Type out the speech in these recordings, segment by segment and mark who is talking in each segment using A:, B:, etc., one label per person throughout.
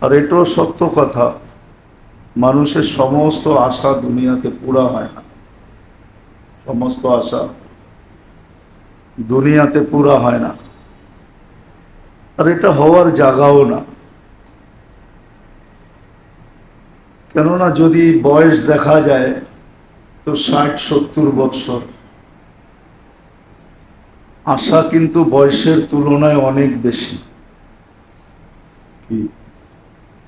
A: আর এটাও সত্য কথা। মানুষের সমস্ত আশা দুনিয়াতে পুরা হয় না। সমস্ত আশা দুনিয়াতে পুরা হয় না। আর এটা হওয়ার জায়গাও না। কেননা যদি বয়স দেখা যায়, তো ষাট, সত্তর বৎসর। আশা কিন্তু বয়সের তুলনায় অনেক বেশি। কি?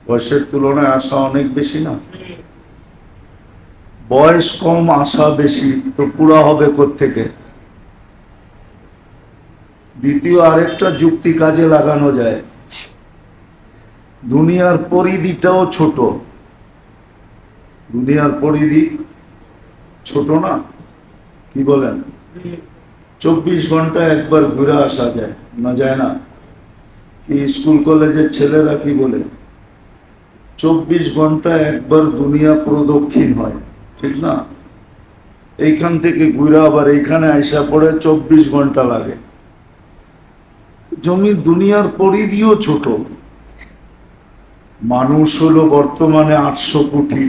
A: বয়সের তুলনায় আশা অনেক বেশি না? বয়স কম, আশা বেশি, তো পুরা হবে থেকে দ্বিতীয়, আরেকটা যুক্তি কাজে লাগানো যায়। দুনিয়ার পরিধিটাও ছোট। দুনিয়ার পরিধি ছোট না? কি বলেন? চব্বিশ ঘণ্টা একবার ঘুরে আসা যায়, না যায় না? কি স্কুল, কলেজের ছেলেরা কি বলে? চব্বিশ ঘণ্টা একবার দুনিয়া প্রদক্ষিণ হয়, ঠিক না? এইখান থেকে ঘুরে আবার এইখানে আইসা পড়ে চব্বিশ ঘণ্টা লাগে। জমি দুনিয়ার পরিধিও ছোট। মানুষ হলো বর্তমানে আটশো কোটি।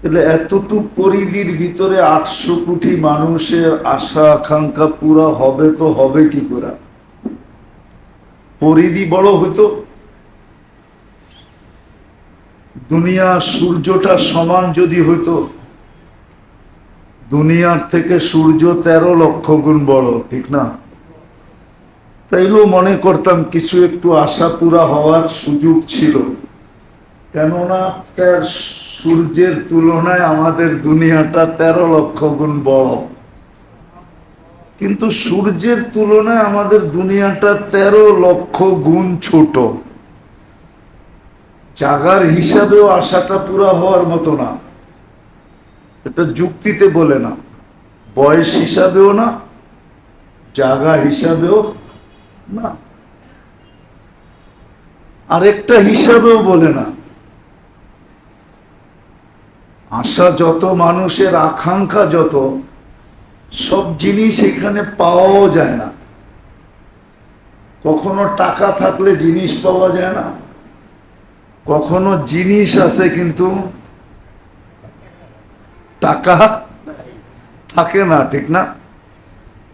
A: তাহলে এতটুক পরিধির ভিতরে আটশো কোটি মানুষের আশা, আকাঙ্ক্ষা পুরা হবে তো হবে কি করে? পরিধি বড় হতো দুনিয়া সূর্যটা সমান যদি হইতো, দুনিয়ার থেকে সূর্য তেরো লক্ষ গুণ বড়, ঠিক না? তাইলেও মনে করতাম কিছু একটু আশা পুরা হওয়ার সুযোগ ছিল। কেননা তার সূর্যের তুলনায় আমাদের দুনিয়াটা তেরো লক্ষ গুণ বড়। কিন্তু সূর্যের তুলনায় আমাদের দুনিয়াটা তেরো লক্ষ গুণ ছোট। জাগার হিসাবেও আশাটা পুরা হওয়ার মতো না। এটা যুক্তিতে বলে না। বয়স হিসাবেও না, জাগা হিসাবেও না। আরেকটা হিসাবেও বলে না। আশা যত, মানুষের আকাঙ্ক্ষা যত, সব জিনিস এখানে পাওয়াও যায় না। কখনো টাকা থাকলে জিনিস পাওয়া যায় না। কখনো জিনিস আছে কিন্তু টাকা থাকে না, ঠিক না?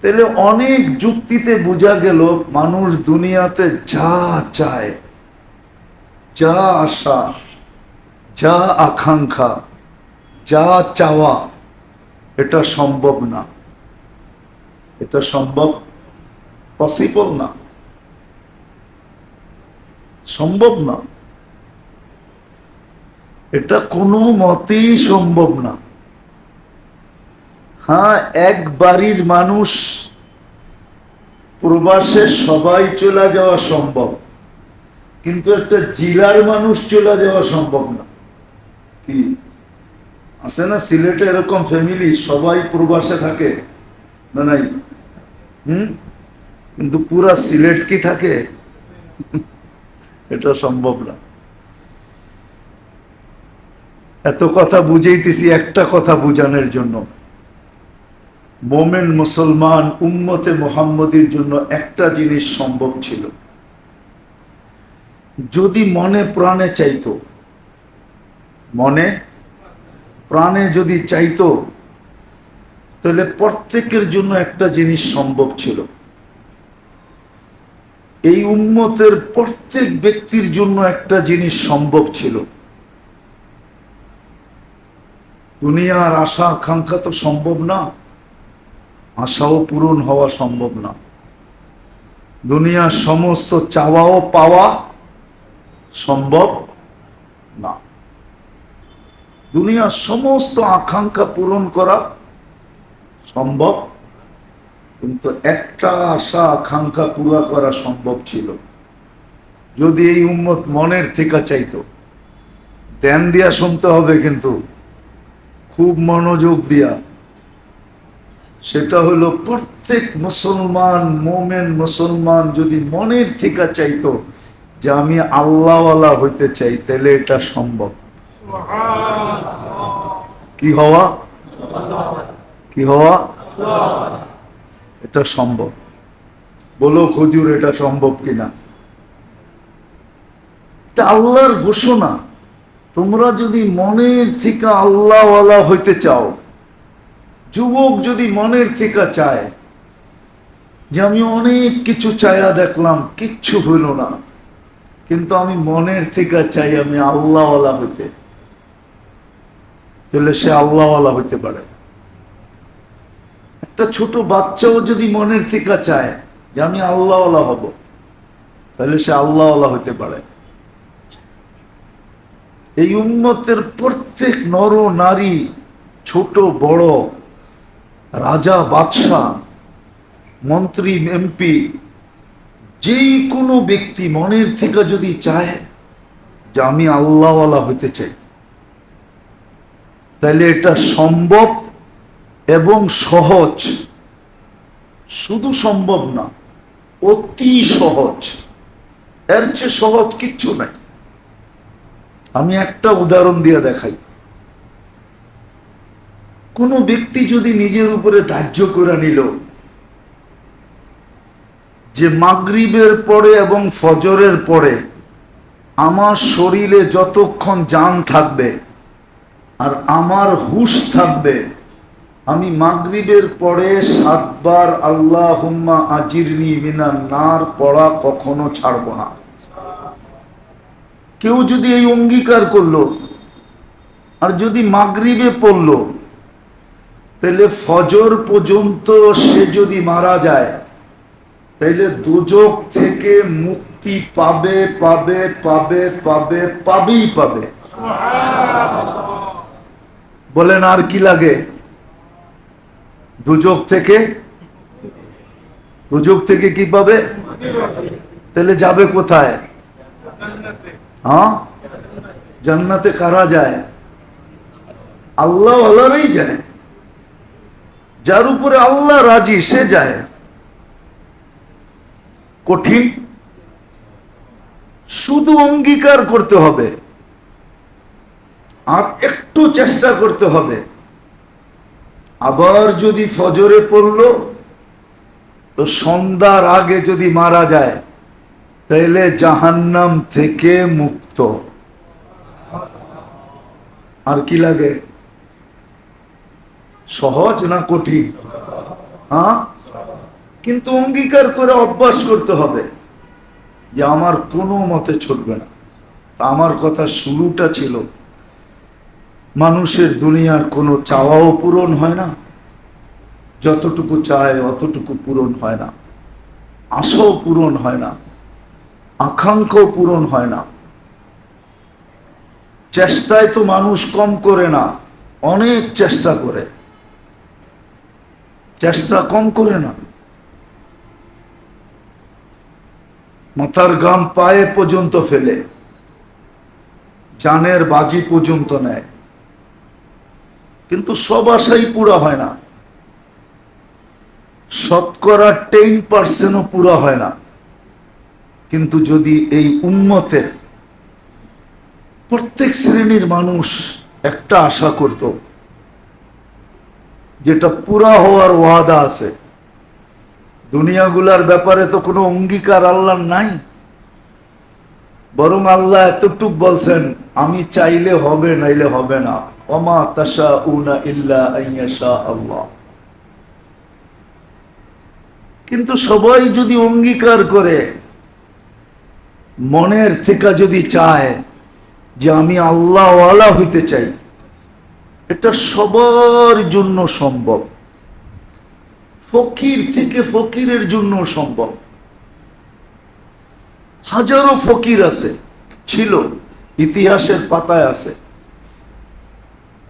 A: তাহলে অনেক যুক্তিতে বোঝা গেল মানুষ দুনিয়াতে যা চায়, যা আশা, যা আকাঙ্ক্ষা, যা চাওয়া, এটা সম্ভব না। এটা সম্ভব পসিবল না। সম্ভব না। এটা কোনো মতেই সম্ভব না। হ্যাঁ এক বাড়ির মানুষ প্রবাসে সবাই চলে যাওয়া সম্ভব, কিন্তু একটা জেলার মানুষ চলে যাওয়া সম্ভব না। কি? আছে না সিলেটে এরকম ফ্যামিলি সবাই প্রবাসে থাকে? না, নাই? হুম? কিন্তু পুরা সিলেট কি থাকে? এটা সম্ভব না। এত কথা বুঝাইতেছি একটা কথা বুঝানোর জন্য। মোমেন মুসলমান উম্মতে মোহাম্মদের জন্য একটা জিনিস সম্ভব ছিল। যদি মনে প্রাণে চাইতো, মনে প্রাণে যদি চাইতো, তাহলে প্রত্যেকের জন্য একটা জিনিস সম্ভব ছিল। এই উন্মতের প্রত্যেক ব্যক্তির জন্য একটা জিনিস সম্ভব ছিল। দুনিয়ার আশা আকাঙ্ক্ষা তো সম্ভব না, আশাও পূরণ হওয়া সম্ভব না। দুনিয়ার সমস্ত চাওয়াও পাওয়া সম্ভব না। দুনিয়ার সমস্ত আকাঙ্ক্ষা পূরণ করা সম্ভব, কিন্তু একটা আশা আকাঙ্ক্ষা পুরা করা সম্ভব ছিল। যদি এই উম্মত মনের থেকে চাইতো, ধ্যান দিয়া শুনতে হবে কিন্তু খুব মনোযোগ দিয়া। সেটা হলো প্রত্যেক মুসলমান, মোমেন মুসলমান যদি মনের থেকে চাইতো যে আমি আল্লাহওয়ালা হইতে চাই, তাহলে এটা সম্ভব। কি হওয়া? কি হওয়া? এটা সম্ভব। বলো খুজুর এটা সম্ভব কিনা? এটা আল্লাহর ঘোষণা। তোমরা যদি মনের থেকে আল্লাহওয়ালা হইতে চাও, যুবক যদি মনের থেকে চায়, যে আমি অনেক কিছু চায়া দেখলাম, কিচ্ছু হইল না, কিন্তু আমি মনের থেকে চাই আমি আল্লাহওয়ালা হইতে, তাহলে সে আল্লাহওয়ালা হইতে পারে। একটা ছোট বাচ্চাও যদি মনের থেকে চায় যে আমি আল্লাহওয়ালা হব, তাহলে সে আল্লাহওয়ালা হইতে পারে। এই উন্মতের প্রত্যেক নর নারী, ছোট, বড়, রাজা, বাদশাহ, মন্ত্রী, এমপি যেই কোনো ব্যক্তি মনের থেকে যদি চায় যে আমি আল্লাহওয়ালা হইতে চাই তাহলে এটা সম্ভব এবং সহজ। শুধু সম্ভব না, অতি সহজ। এর চেয়ে সহজ কিচ্ছু নাই। আমি একটা উদাহরণ দিয়ে দেখাই। কোনো ব্যক্তি যদি নিজের উপরে ধার্য করে নিল যে মাগরিবের পরে এবং ফজরের পরে আমার শরীরে যতক্ষণ জান থাকবে আর আমার হুশ থাকবে, আমি মাগরিবের পরে সাতবার আল্লাহ হুম্মা আজিরনি মিনার নার পড়া কখনো ছাড়ব না। কেউ যদি এই অঙ্গীকার করল, আর যদি মাগরিবে পড়ল তাহলে ফজর পর্যন্ত সে যদি মারা যায়, তাইলে দুজক থেকে মুক্তি পাবে পাবে পাবে পাবে, পাবেই পাবে। বলেন আর কি লাগে? দুজক থেকে? দুজক থেকে কি পাবে? তাহলে যাবে কোথায়? হ্যাঁ? জান্নাতে কারা যায়? আল্লাহ আল্লাহরই যায়। যার উপরে আল্লাহ রাজি, সে যায়। কঠিন। শুধু অঙ্গীকার করতে হবে। আর একটু চেষ্টা করতে হবে। আবার যদি ফজরে পড়ল, তো সন্ধ্যার আগে যদি মারা যায় তাহলে জাহান্নাম থেকে মুক্ত। আর কি লাগে? সহজ না কঠিন? হ্যাঁ? কিন্তু অঙ্গীকার করে অভ্যাস করতে হবে। যে আমার কোনো মতে ছুটবে না। আমার কথা শুরুটা ছিল। মানুষের দুনিয়ার কোনো চাওয়াও পূরণ হয় না। যতটুকু চায় অতটুকু পূরণ হয় না। আশাও পূরণ হয় না। আকাঙ্ক্ষাও পূরণ হয় না। চেষ্টায় তো মানুষ কম করে না, অনেক চেষ্টা করে। চেষ্টা কম করে না। মাথার গাম পায়ে পর্যন্ত ফেলে, জানের বাজি পর্যন্ত নেয়। কিন্তু সব আশাই পুরা হয় না। শতকরা টেন পার্সেন্টও পুরা হয় না। কিন্তু যদি এই উন্মতের প্রত্যেক শ্রেণির মানুষ একটা আশা করত, যেটা পুরা হওয়ার ওয়াদা আছে, দুনিয়াগুলার ব্যাপারে তো কোনো অঙ্গীকার আল্লাহর নাই। বরং আল্লাহ এতটুক বলছেন, আমি চাইলে হবে, নাইলে হবে না। অমা তাশা উনা ইল্লা আল্লাহ। কিন্তু সবাই যদি অঙ্গীকার করে মনের থেকে যদি চায় যে আমি আল্লাহ আল্লাহওয়ালা হইতে চাই, এটা সবার জন্য সম্ভব। ফকির থেকে ফকিরের জন্য সম্ভব। হাজারো ফকির আছে, ছিল, ইতিহাসের পাতায় আছে।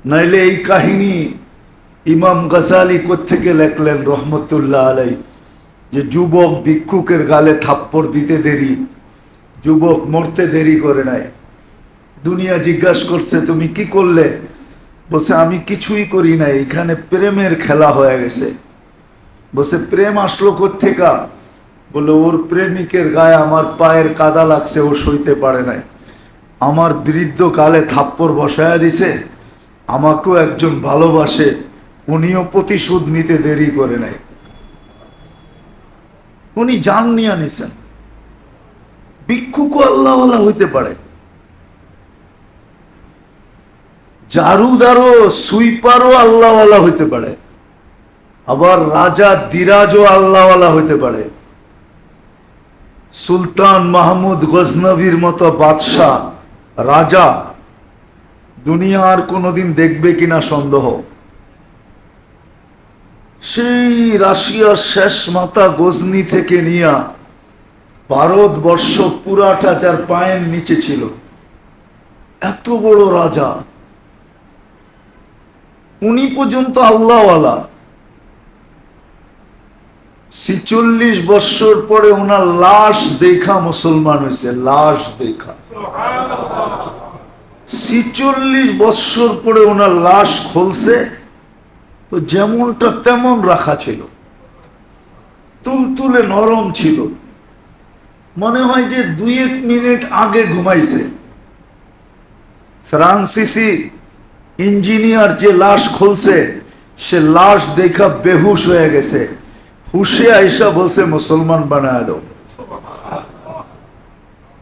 A: নাইলে এই কাহিনী ইমাম গাজালি থেকে লেখলেন রহমতুল্লাহ আলাই যে যুবক ভিক্ষুকের গালে থাপ্পড় দিতে দেরি যুবক মরতে দেরি করে নাই। দুনিয়া জিজ্ঞাসা করছে, তুমি কি করলে? বসে আমি কিছুই করি নাই, এখানে প্রেমের খেলা হয়ে গেছে। বসে প্রেম আসলো কোথেকা বলে ওর প্রেমিকের গায়ে আমার পায়ের কাদা লাগছে, ও সইতে পারে নাই। আমার বৃদ্ধ কালে থাপ্পড় বসায়া দিছে, আমাকেও একজন ভালোবাসে, উনিও প্রতিশোধ নিতে দেরি করে নাই। উনি জান নিয়ে নিছেন। ভিক্ষুকও আল্লাহ হইতে পারে। ঝাড়ুদারও সুইপারও আল্লাহ আল্লাহ হইতে পারে। আবার রাজা দিরাজও আল্লাহ হইতে পারে। সুলতান মাহমুদ গজনবীর মতো বাদশাহ, রাজা দুনিয়া আর কোনোদিন দেখবে কিনা সন্দেহ। সেই রাশিয়ার শেষ মাতা গজনি থেকে নিয়া ভারতবর্ষ পুরাটা যার পায়ের নিচে ছিল। এত বড় রাজা। উনি পর্যন্ত আল্লাহওয়ালা। ছিচল্লিশ বৎসর পরে ওনার লাশ দেখা মুসলমান হয়েছে, লাশ দেখা। ছিচল্লিশ বৎসর পরে ওনার লাশ খুলছে, তো যেমনটা তেমন রাখা ছিল। তুলতুলে নরম ছিল। মনে হয় যে দুই এক মিনিট আগে ঘুমাইছে। ফ্রান্সিসি ইঞ্জিনিয়ার যে লাশ খুলছে, সে লাশ দেখা বেহুশ হয়ে গেছে। হুশে আইসা বলছে, মুসলমান বানায় দাও।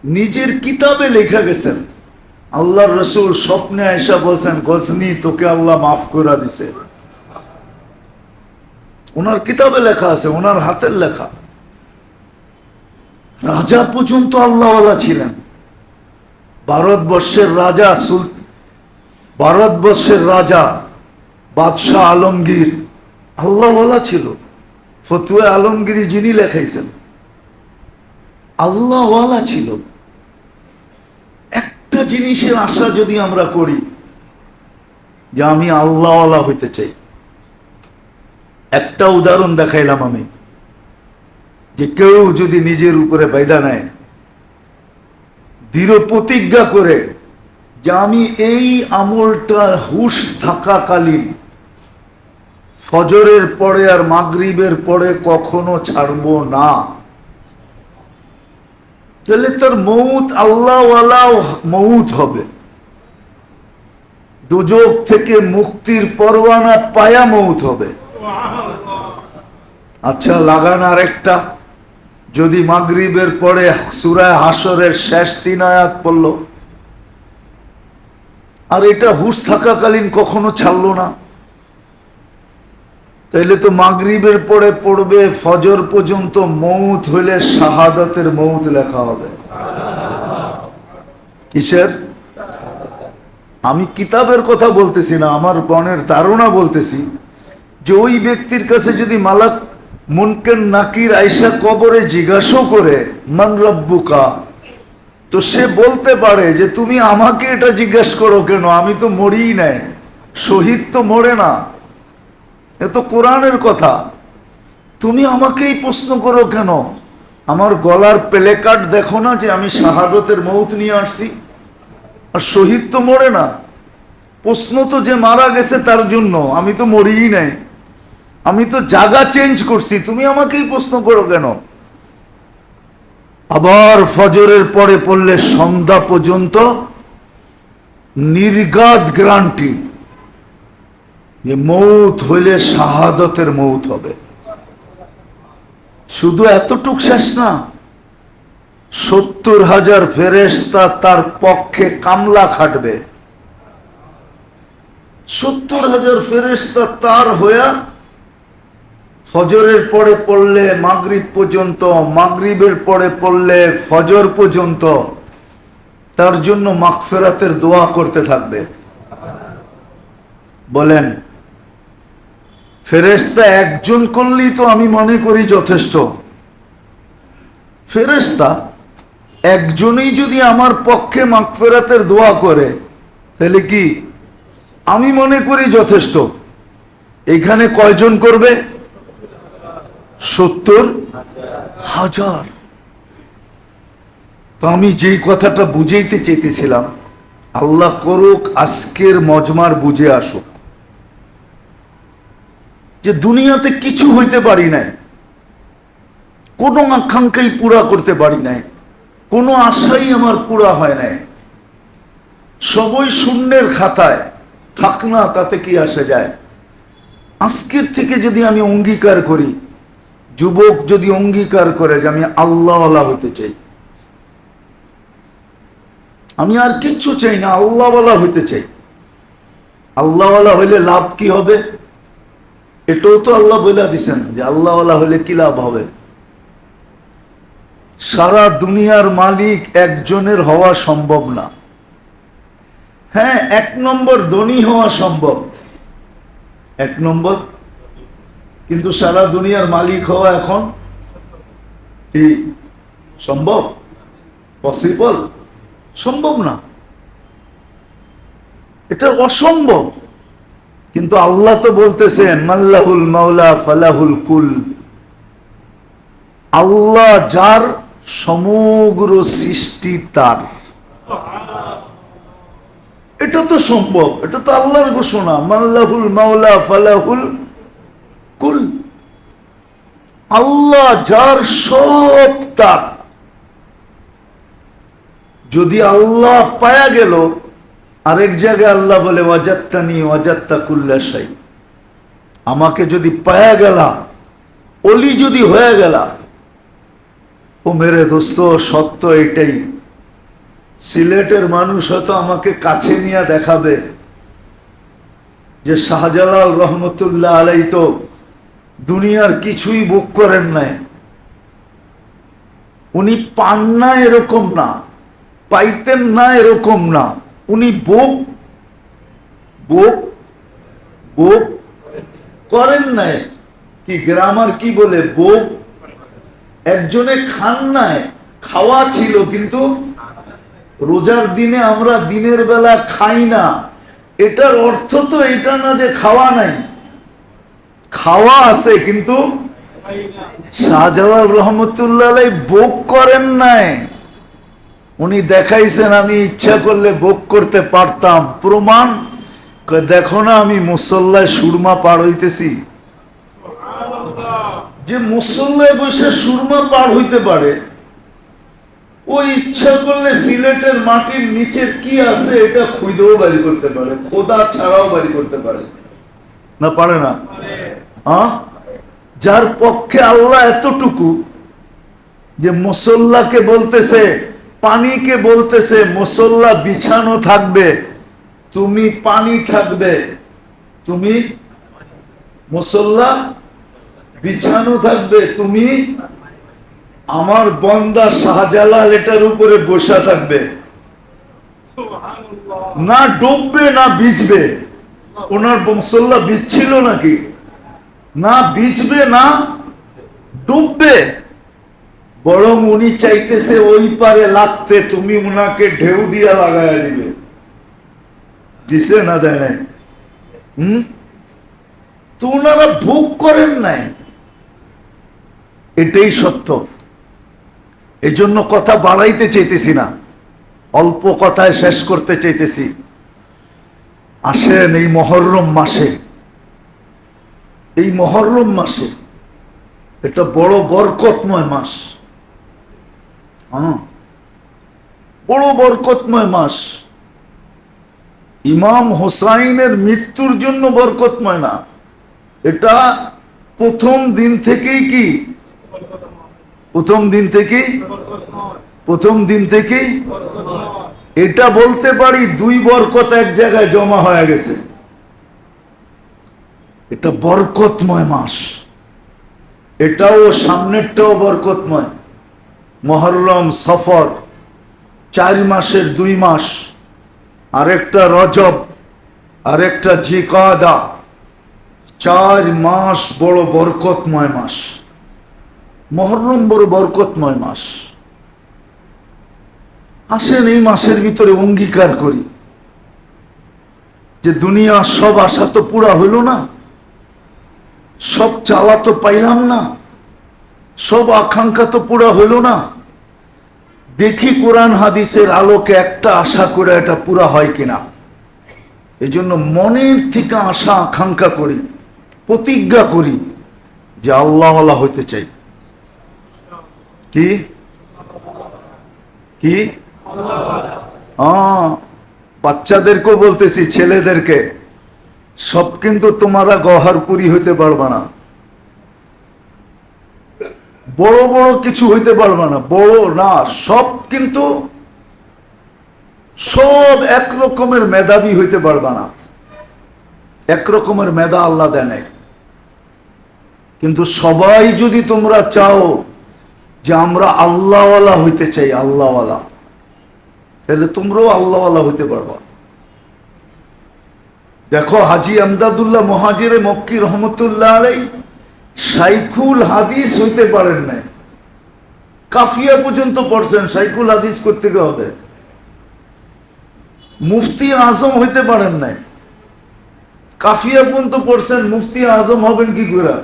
A: নিজের কিতাবে লেখা গেছেন। আল্লাহ রসুল স্বপ্নে আইসা বলছেন, গজনি, তোকে আল্লাহ মাফ করে দিছে। ওনার কিতাবে লেখা আছে, ওনার হাতের লেখা। রাজা পর্যন্ত আল্লাহওয়ালা ছিলেন। ভারতবর্ষের রাজা সুল ভারতবর্ষের রাজা বাদশাহ আলমগীর আল্লাহওয়ালা ছিল। ফতুয়া আলমগীরি যিনি লেখাইছেন। আল্লাহওয়ালা ছিল। একটা জিনিসের আশা যদি আমরা করি যে আমি আল্লাহওয়ালা হইতে চাই। একটা উদাহরণ দেখাইলাম আমি। যে কেউ যদি নিজের উপরে বাইদা নেয়, দৃঢ় প্রতিজ্ঞা করে যে আমি এই আমলটা হুশ থাকাকালীন ফজরের পরে আর মাগরিবের পরে কখনো ছাড়বো না। তাহলে তার মৌত আল্লাহওয়ালা মৌত হবে। দুযোগ থেকে মুক্তির পরোয়ানা পায়া মৌত হবে। আচ্ছা লাগান আরেকটা। যদি মাগরিবের পরে সুরায় হাসরের শেষ তিন আয়াত পড়ল, আর এটা হুশ থাকাকালীন কখনো ছাড়লো না। তাইলে তো মাগরিবের পরে পড়বে, ফজর পর্যন্ত মৌত হইলে শাহাদাতের মৌত লেখা হবে। কিসের? আমি কিতাবের কথা বলতেছি না, আমার বনের ধারণা বলতেছি যে ওই ব্যক্তির কাছে যদি মালাক মুনকেন নাকির আইসা কবরে জিজ্ঞাসা করে, মান রব্বুকা? তো সে বলতে পারে যে, তুমি আমাকে এটা জিজ্ঞেস করো কেন? আমি তো মরিই নাই, শহীদ তো মরে না। এ তো কোরআনের কথা। তুমি আমাকেই প্রশ্ন করো কেন? আমার গলার প্লে কার্ড দেখো না যে, আমি শাহাদতের মৌত নিয়ে আসছি? আর শহীদ তো মরে না। প্রশ্ন তো যে মারা গেছে তার জন্য, আমি তো মরিই নাই। আমি তো জায়গা চেঞ্জ করছি, তুমি আমাকেই প্রশ্ন করো কেন? আবার ফজরের পরে পড়লে সন্ধ্যা পর্যন্ত নির্গাত গ্রান্টি যে মৌত হইলে শাহাদতের মৌত হবে। শুধু এতটুক শেষ না, সত্তর হাজার ফেরেস্তা তার পক্ষে কামলা খাটবে। সত্তর হাজার ফেরেস্তা তার হইয়া ফজরের পরে পড়লে মাগরিব পর্যন্ত, মাগরিবের পরে পড়লে ফজর পর্যন্ত, তার জন্য মাগফেরাতের দোয়া করতে থাকবে। বলেন ফেরেস্তা একজন করলেই তো আমি মনে করি যথেষ্ট। ফেরেস্তা একজনই যদি আমার পক্ষে মাগফেরাতের দোয়া করে, তাহলে কি আমি মনে করি যথেষ্ট? এখানে কয়জন করবে? সত্তর হাজার। তো আমি যেই কথাটা বুঝাইতে চেয়েছিলাম আল্লাহ করুক আজকের মজমার বুঝে আসুক। যে দুনিয়াতে কিছু হইতে পারি নাই, কোনো আকাঙ্ক্ষাই পুরা করতে পারি নাই, কোনো আশাই আমার পুরা হয় নাই। সবই শূন্যের খাতায়, থাক না তাতে কি আসা যায়। আজকের থেকে যদি আমি অঙ্গীকার করি যুবক যদি অঙ্গীকার করে যে আমি আল্লাহ হইতে চাই, আমি আর কিচ্ছু চাই না, আল্লাহওয়ালা হইতে চাই। আল্লাহওয়ালা হইলে লাভ কি হবে? এটাও তো আল্লাহ বলে দিছেন যে আল্লাহওয়ালা হইলে কি লাভ হবে? সারা দুনিয়ার মালিক একজনের হওয়া সম্ভব না। হ্যাঁ এক নম্বর ধনী হওয়া সম্ভব। এক নম্বর কিন্তু সারা দুনিয়ার মালিক হওয়া এখন কি সম্ভব? পসিবল সম্ভব না। এটা অসম্ভব। কিন্তু আল্লাহ তো বলতেছেন, মাল্লাহুল মাওলা ফালাহুল কুল। আল্লাহ যার সমগ্র সৃষ্টি তার। এটা তো সম্ভব। এটা তো আল্লাহর ঘোষণা। মাল্লাহুল মাওলা ফালাহুল কুল। আল্লাহ যার সব তার। যদি আল্লাহ পায়া গেল, আরেক জায়গায় আল্লাহ বলে, ওয়াজাত্তানি ওয়াজাত্তা কুল্লাশাই আমাকে যদি পায়া গেলা, অলি যদি হয়ে গেলা, ও মেরে দোস্ত, সত্য এটাই। সিলেটের মানুষ হয়তো আমাকে কাছে নিয়ে দেখাবে যে শাহজালাল রহমতুল্লাহ আলাই তো দুনিয়ার কিছুই বুক করেন নাই। উনি পান না এরকম না, পাইতেন না এরকম না। উনি বোক বোক বোক করেন নাই। কি গ্রামার কি বলে বোক? একজনে খান নাই, খাওয়া ছিল কিন্তু রোজার দিনে আমরা দিনের বেলা খাই না। এটার অর্থ তো এটা না যে খাওয়া নাই। খাওয়া আছে, কিন্তু শাহজালাল রহমতুল্লাহ বোক করেন নাই। উনি দেখাইছেন, আমি ইচ্ছা করলে ভোগ করতে পারতাম। প্রমাণ দেখো না, আমি মুসল্লায় সুরমা পার হইতেছি। যে মুসল্লায় বসে সুরমা পার হইতে পারে ওই ইচ্ছা করলে সিলেটের মাটির নিচের কি আছে, এটা খুঁজেও বাড়ি করতে পারে, খোদা ছাড়াও বাড়ি করতে পারে। না পারে না? যার পক্ষে আল্লাহ এতটুকু যে মুসল্লাকে বলতেছে পানিকে বলতেছে মুসল্লা বিছানো থাকবে তুমি পানি থাকবে। তুমি মুসল্লা বিছানো থাকবে তুমি আমার বন্দা শাহজালাল এটার উপরে বসা থাকবে। না ডুববে না ভিজবে। ওনার মুসল্লা বিচ্ছিল নাকি? না ভিজবে না ডুববে। বরং উনি চাইতেছে ওই পারে লাগতে, তুমি উনাকে ঢেউ দিয়া লাগাইয়া দিবে। দিছে না দেয় হুম? তো ওনারা ভোগ করেন নাই। এটাই সত্য। এই জন্য কথা বাড়াইতে চাইতেছি না। অল্প কথায় শেষ করতে চাইতেছি। আসেন এই মহরম মাসে। এই মহরম মাসে এটা বড় বরকতময় মাস। হ্যাঁ। বড় বরকতময় মাস। ইমাম হোসাইনের মৃত্যুর জন্য বরকতময় না। এটা প্রথম দিন থেকেই কি? প্রথম দিন থেকেই? প্রথম দিন থেকেই? এটা বলতে পারি দুই বরকত এক জায়গায় জমা হয়ে গেছে। এটা বরকতময় মাস। এটাও সামনেরটাও বরকতময়। মহরম, সফর, চার মাসের দুই মাস, আরেকটা রজব, আরেকটা জিকাদা। চার মাস বড় বরকতময় মাস। মহরম বড় বরকতময় মাস। আসেন এই মাসের ভিতরে অঙ্গীকার করি। যে দুনিয়ার সব আশা তো পুরা হইল না, সব চাওয়া তো পাইলাম না, সব আকাঙ্ক্ষা তো পুরা হইল না। দেখি কোরআন হাদিসের আলোকে একটা আশা করে এটা পুরা হয় কিনা। এই জন্য মনের থেকে আশা আকাঙ্ক্ষা করি, প্রতিজ্ঞা করি যে আল্লাহ আল্লাহ হইতে চাই। কি? কি? বাচ্চাদেরকেও বলতেছি, ছেলেদেরকে। সব কিন্তু তোমরা গহারপুরি হইতে পারবা না। বড় বড় কিছু হইতে পারবা না, বড় না, সব কিন্তু সব এক রকমের মেধাবী হইতে পারবা না। একরকমের মেধা আল্লাহ দেয় নাই। কিন্তু সবাই যদি তোমরা চাও যে আমরা আল্লাহওয়ালা হইতে চাই, আল্লাহওয়ালা। তাহলে তোমরাও আল্লাহওয়ালা হইতে পারবা। দেখো হাজি আমদাদুল্লাহ মহাজিরে মক্কি রহমতুল্লাহ আলাই সাইকুল হাদিস হইতে পারেন নাই। কাফিয়া পর্যন্ত পড়ছেন, সাইকুল হাদিস করতে হবে মুফতি আজম হইতে পারেন নাই। কাফিয়া পর্যন্ত পড়ছেন, মুফতি আজম হবেন কি করে?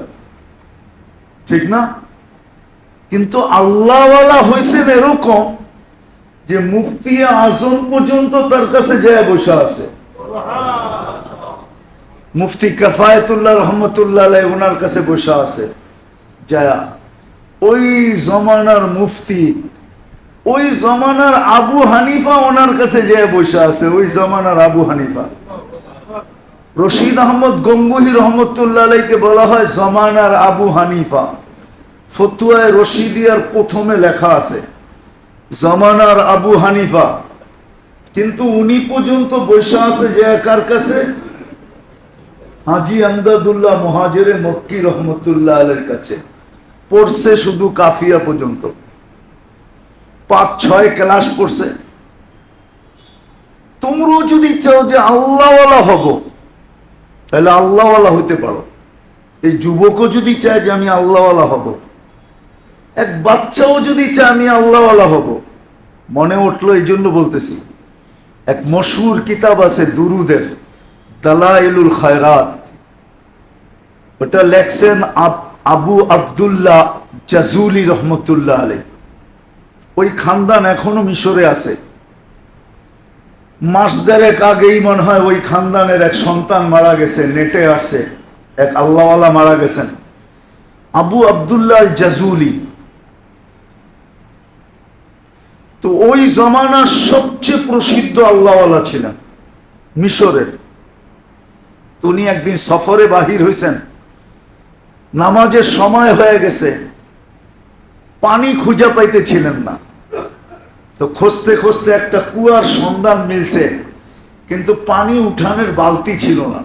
A: ঠিক না? কিন্তু আল্লাহওয়ালা হয়েছেন এরকম যে মুফতি আজম পর্যন্ত তার কাছে যায় বসে আছে। মুফতি কাফায়তুল্লাহ রহমতুল্লাহ ওনার কাছে বসে আছে। যায়া, ওই জমানার মুফতি, ওই জমানার আবু হানিফা ওনার কাছে যায় বসে আছে, ওই জমানার আবু হানিফা। রশিদ আহমদ গঙ্গুহি রহমতুল্লাহ আলাইকে বলা হয় জমানার আবু হানিফা। ফতুয়ায় রশিদিয়ার প্রথমে লেখা আছে জমানার আবু হানিফা। কিন্তু উনি পর্যন্ত বসে আছে যে কার কাছে? হাজি আমদাদুল্লাহ মহাজেরে মক্কি রহমতুল্লাহ আলের কাছে। পড়ছে শুধু কাফিয়া পর্যন্ত। পাঁচ, ছয় ক্লাস পড়ছে। তোমরাও যদি চাও যে আল্লাহওয়ালা হব, তাহলে আল্লাহওয়ালা হইতে পারো। এই যুবকও যদি চায় যে আমি আল্লাহওয়ালা হব এক বাচ্চাও যদি চায়, আমি আল্লাহওয়ালা হব। মনে উঠল এই জন্য বলতেছি, এক মশুর কিতাব আছে দুরুদের, দালাইলুল খায়রাত। ওটা লেখছেন আবু আবদুল্লাহ জাজুলি রহমতুল্লাহ আলী ওই খানদান এখনও মিশরে আছে। মাস দেড়েক আগেই মনে হয় ওই খানদানের এক সন্তান মারা গেছে, নেটে আসছে, এক আল্লাহওয়ালা মারা গেছেন। আবু আবদুল্লাহ জাজুলি তো ওই জমানার সবচেয়ে প্রসিদ্ধ আল্লাহওয়ালা ছিলেন, মিশরের। উনি একদিন সফরে বাহির হয়েছেন নামাজের সময় হয়ে গেছে। পানি খুঁজে পাইতেছিলেন না। তো খুঁজতে খুঁজতে একটা কুয়ার সন্ধান মিলছে, কিন্তু পানি উঠানের বালতি ছিল না।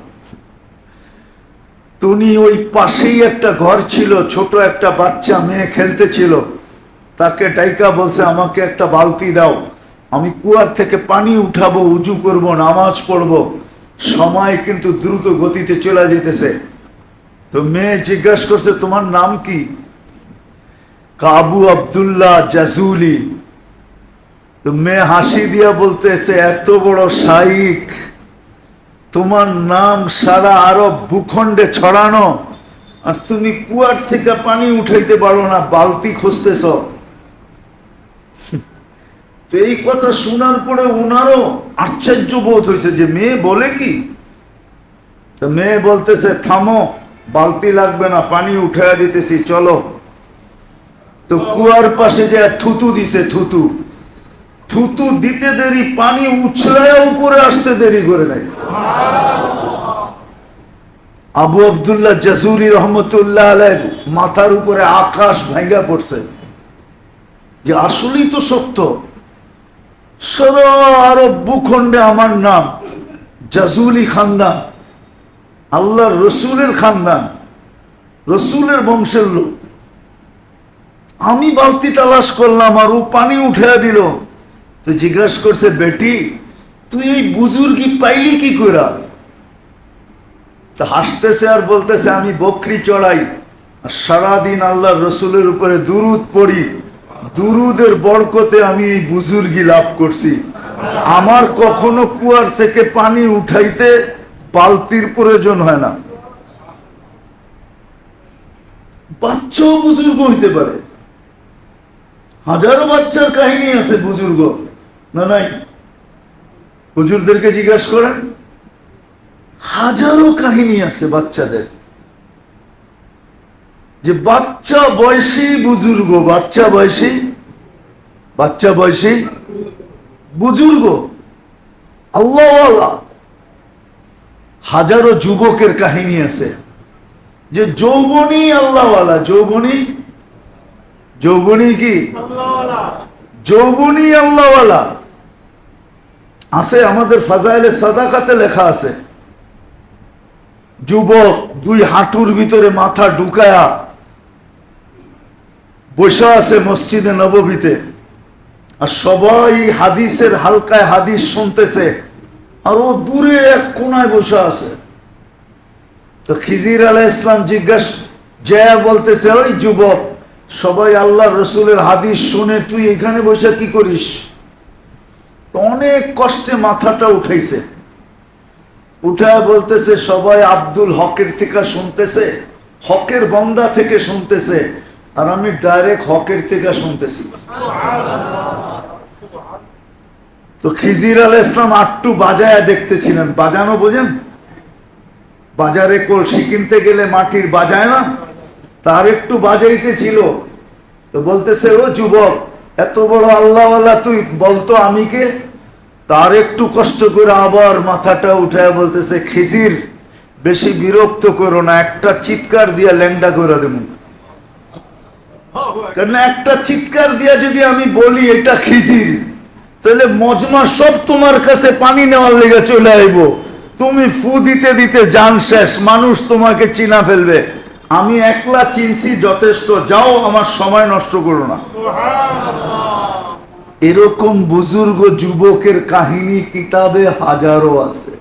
A: তো উনি ওই পাশেই একটা ঘর ছিল, ছোট একটা বাচ্চা, মেয়ে খেলতেছিল। তাকে ডাইকা বলছে, আমাকে একটা বালতি দাও। আমি কুয়ার থেকে পানি উঠাবো, উজু করব, নামাজ পড়ব। সময় কিন্তু দ্রুত গতিতে চলে যেতেছে। তো মেয়ে জিজ্ঞাসা করছে, তোমার নাম কি? কাবু আবদুল্লাহ জাজুলি। তো মেয়ে হাসি দিয়া বলতেছে, এত বড় শাইক তোমার নাম সারা আরব ভূখণ্ডে ছড়ানো। আর তুমি কুয়ার থেকে পানি উঠাইতে পারো না, বালতি খুঁজতেছ। তো এই কথা শোনার পরে উনারও আশ্চর্য বোধ হয়েছে যে মেয়ে বলে কি? তো মেয়ে বলতেছে, থামো, বালতি লাগবে না, পানি উঠাইয়া দিতেছি, চলো। তো কুয়ার পাশে যে থুতু দিছে, থুতু। থুতু দিতে দেরি, পানি উছলায় উপরে আসতে দেরি করে নাই। আবু আবদুল্লাহ জাজুরি রহমতুল্লাহ আলের মাথার উপরে আকাশ ভেঙ্গা পড়ছে। যে আসলেই তো সত্য সারা আরব ভূখণ্ডে আমার নাম। জাজুলি খানদান। আল্লাহর রসুলের খানদান। রসুলের বংশের লোক। আমি বালতি তালাশ করলাম, আর ও পানি উঠে দিল। তো জিজ্ঞাস করছে, বেটি, তুই এই বুজুর্গি পাইলি কি করা হাসতেছে আর বলতেছে, আমি বকরি চড়াই, আর সারাদিন আল্লাহ রসুলের উপরে দুরুদ পড়ি। দুরুদের বরকতে আমি এই বুজুর্গি লাভ করছি। আমার কখনো কুয়ার থেকে পানি উঠাইতে বালতির প্রয়োজন হয় না। বাচ্চাও বুজুর্গ হইতে পারে। হাজারো বাচ্চার কাহিনী আছে বুজুর্গ। না, নাই? হুজুরদেরকে জিজ্ঞাসা করেন। হাজারো কাহিনী আছে বাচ্চাদের। যে বাচ্চা বয়সী বুজুর্গ, বাচ্চা বয়সী বাচ্চা বয়সী বুজুর্গ আল্লাহ হাজারো যুবকের কাহিনী আছে। যে যৌবনী আল্লাহওয়ালা যৌবনী যৌবনী কি? যৌবনী আল্লাহওয়ালা। আছে আমাদের ফাজাইলে সাদাকাতে লেখা আছে। যুবক দুই হাঁটুর ভিতরে মাথা ঢুকায়া বসে আছে মসজিদে নববীতে। আর সবাই হাদিসের হালকায় হাদিস শুনতেছে, আর ও দূরে এক কোনায় বসে আছে। তো খিজির আলাহ ইসলাম জিজ্ঞাস জয়া বলতেছে, ওই যুবক, সবাই আল্লাহ রসুলের হাদিস শুনে তুই এখানে বসে কি করিস? অনেক কষ্টে মাথাটা উঠাইছে। উঠায় বলতেছে, সবাই আব্দুল হকের থেকে শুনতেছে, হকের বন্দা থেকে শুনতেছে আর আমি ডাইরেক্ট হকের থেকে শুনতেছি। তো খিজির আল ইসলাম আটটু বাজায় দেখতেছিলেন। বাজানো বোঝেন? বাজারে কলসি কিনতে গেলে মাটির বাজায় না? তার একটু বাজাইতে ছিল। তো বলতেছে, ও যুবক, এত বড় আল্লাহওয়ালা তুই, বলতো আমি কে? তার একটু কষ্ট করে আবার মাথাটা উঠায় বলতেছে, খিজির, বেশি বিরক্ত করো না, একটা চিৎকার দিয়া ল্যাংডা করে দেব। কারণ একটা চিৎকার দিয়া যদি আমি বলি এটা খিজির। তাহলে মজমা সব তোমার কাছে পানি নেওয়ার লেগে চলে আইব। তুমি ফু দিতে দিতে জান শেষ মানুষ তোমাকে চিনা ফেলবে। আমি একলা চিনছি যথেষ্ট যাও আমার সময় নষ্ট করো না। এরকম বুজুর্গ যুবকের কাহিনী কিতাবে হাজারো আছে।